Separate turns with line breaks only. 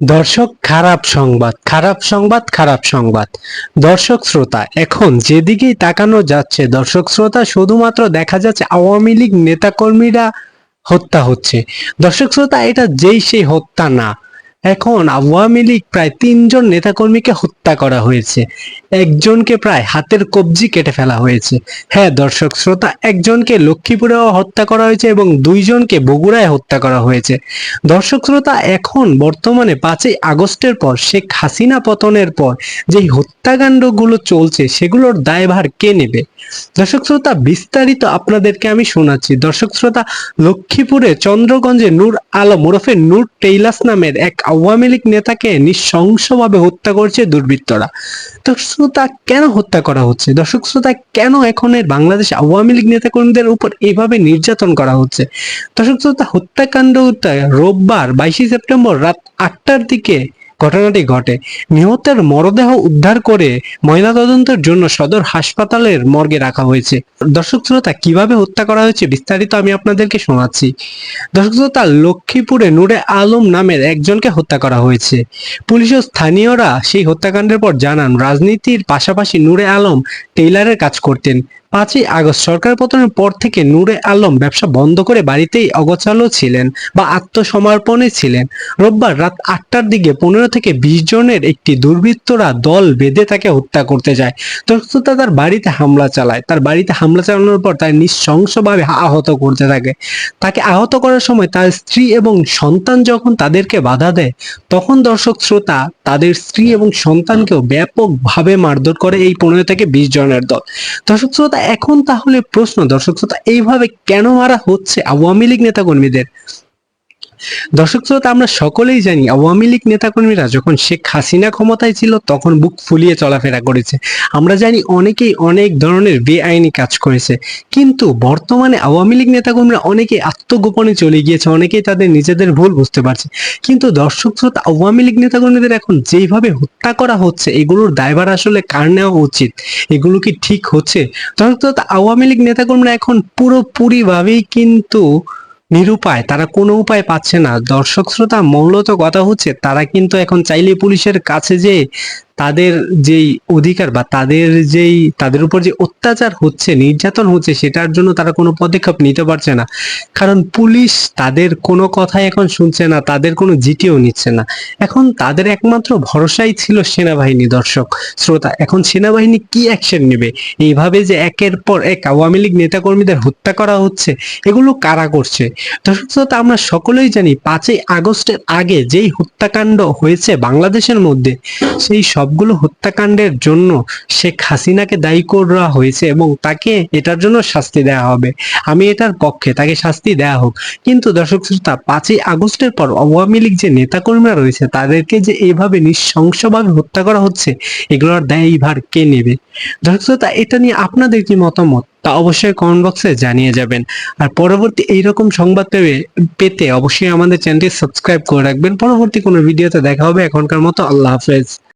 দর্শক, খারাপ সংবাদ খারাপ সংবাদ খারাপ সংবাদ। দর্শক, শ্রোতা, এখন যেদিকেই তাকানো যাচ্ছে, দর্শক, শ্রোতা, শুধুমাত্র দেখা যাচ্ছে আওয়ামী লীগ নেতাকর্মীরা হত্যা হচ্ছে। দর্শক, শ্রোতা, এটা যেই সেই হত্যা না। এখন আওয়ামী লীগ প্রায় তিনজন নেতাকর্মীকে হত্যা করা হয়েছে। একজনকে প্রায় হাতের কবজি কেটে ফেলা হয়েছে। হ্যাঁ দর্শক শ্রোতা, একজনকে লক্ষ্মীপুরেও হত্যা করা হয়েছে এবং দুইজনকে বগুড়ায় হত্যা করা হয়েছে। দর্শক শ্রোতা, এখন বর্তমানে পাঁচই আগস্টের পর শেখ হাসিনা পতনের পর যে হত্যাকাণ্ডগুলো চলছে, সেগুলোর দায়ভার কে নেবে? দর্শক শ্রোতা, বিস্তারিত আপনাদেরকে আমি শোনাচ্ছি। দর্শক শ্রোতা, লক্ষ্মীপুরে চন্দ্রগঞ্জে নূর আলম ওরফে নূর টেইলাস নামের এক আওয়ামী লীগ নেতাকে নৃশংসভাবে হত্যা করছে দুর্বৃত্তরা। দর্শক শ্রোতা, কেন হত্যা করা হচ্ছে? দর্শক শ্রোতা, কেন এখন এর বাংলাদেশ আওয়ামী লীগ নেতাকর্মীদের উপর এভাবে নির্যাতন করা হচ্ছে? দর্শক শ্রোতা হত্যাকাণ্ড রোববার বাইশে সেপ্টেম্বর রাত আটটার দিকে ঘটনাটি ঘটে। নিহতের মরদেহ উদ্ধার করে ময়নাতদন্তের জন্য সদর হাসপাতালের মর্গে রাখা হয়েছে। দর্শক শ্রোতা, কীভাবে হত্যা করা হয়েছে বিস্তারিত আমি আপনাদেরকে শোনাচ্ছি। দর্শক শ্রোতা, লক্ষ্মীপুরে নূরে আলম নামের একজনকে হত্যা করা হয়েছে। পুলিশ ও স্থানীয়রা সেই হত্যাকাণ্ডের পর জানান, রাজনীতির পাশাপাশি নূরে আলম টেইলারের কাজ করতেন। পাঁচই আগস্ট সরকার পতনের পর থেকে নূরে আলম ব্যবসা বন্ধ করে বাড়িতেই অগোছালো ছিলেন বা আত্মসমর্পণে ছিলেন। রোববার রাত আটটার দিকে পনেরো থেকে বিশ জনের একটি দুর্বৃত্তরা দল বেঁধে তাকে হত্যা করতে যায়। তার বাড়িতে হামলা চালায়। তার বাড়িতে হামলা চালানোর পর তার নৃশংসভাবে আহত করতে থাকে। তাকে আহত করার সময় তার স্ত্রী এবং সন্তান যখন তাদেরকে বাধা দেয়, তখন দর্শক শ্রোতা তাদের স্ত্রী এবং সন্তানকেও ব্যাপকভাবে মারধর করে এই পনেরো থেকে বিশ জনের দল। দর্শক শ্রোতা এখন তাহলে প্রশ্ন দর্শক শ্রোতা এইভাবে কেন মারা হচ্ছে আওয়ামী লীগ নেতাকর্মীদের? দর্শক শ্রোতা, আমরা সকলেই জানি আওয়ামী লীগ নেতাকর্মীরা যখন শেখ হাসিনা ক্ষমতায় ছিল তখন বুক ফুলিয়ে চলাফেরা করেছে। আমরা জানি অনেকেই অনেক ধরনের বেআইনি কাজ করেছে। কিন্তু বর্তমানে আওয়ামী লীগ নেতাকর্মীরা অনেকেই আত্মগোপনে চলে গিয়েছে, অনেকেই তাদের নিজেদের ভুল বুঝতে পারছে। কিন্তু দর্শক শ্রোতা, আওয়ামী লীগ নেতাকর্মীদের এখন যেইভাবে হত্যা করা হচ্ছে, এগুলোর দায়ভার আসলে কার নেওয়া উচিত? এগুলো কি ঠিক হচ্ছে? দর্শক শ্রোতা, আওয়ামী লীগ নেতাকর্মীরা এখন পুরোপুরি ভাবেই কিন্তু নিরুপায়, তারা কোনো উপায় পাচ্ছে না। দর্শক শ্রোতা মূলত কথা হচ্ছে, তারা কিন্তু এখন চাইলে পুলিশের কাছে যে তাদের যেই অধিকার বা তাদের যেই, তাদের উপর যে অত্যাচার হচ্ছে, নির্যাতন হচ্ছে, সেটার জন্য তারা কোনো পদক্ষেপ নিতে পারছে না। কারণ পুলিশ তাদের কোনো কথাই এখন শুনছে না, তাদের কোনো জিটিও নিচ্ছে না। এখন তাদের একমাত্র ভরসাই ছিল সেনাবাহিনী দর্শক, শ্রোতা। এখন সেনাবাহিনী কি অ্যাকশন নেবে? এইভাবে যে একের পর এক আওয়ামী লীগ নেতাকর্মীদের হত্যা করা হচ্ছে, এগুলো কারা করছে? দর্শক শ্রোতা, আমরা সকলেই জানি, পাঁচই আগস্টের আগে যেই হত্যাকাণ্ড হয়েছে বাংলাদেশের মধ্যে, সেই সবগুলো হত্যাকাণ্ডের জন্য শেখ হাসিনাকে দায়ী করা হয়েছে এবং তাকে এটার জন্য শাস্তি দেওয়া হবে। আমি এটার পক্ষে, তাকে শাস্তি দেওয়া হোক। কিন্তু দর্শক শ্রোতা, পাঁচই আগস্টের পর আওয়ামী লীগ যে নেতাকর্মীরা রয়েছে, তাদেরকে যে এইভাবে নৃশংসভাবে হত্যা করা হচ্ছে এগুলোর দায়ভার কে নেবে? দর্শক শ্রোতা, এটা নিয়ে আপনাদের কি মতামত? তা অবশ্যই কমেন্ট বক্সে জানিয়ে যাবেন। আর পরবর্তী এইরকম সংবাদ পেয়ে, পেতে অবশ্যই আমাদের চ্যানেলটি সাবস্ক্রাইব করে রাখবেন। পরবর্তী কোনো ভিডিওতে দেখা হবে। এখনকার মতো আল্লাহ হাফেজ।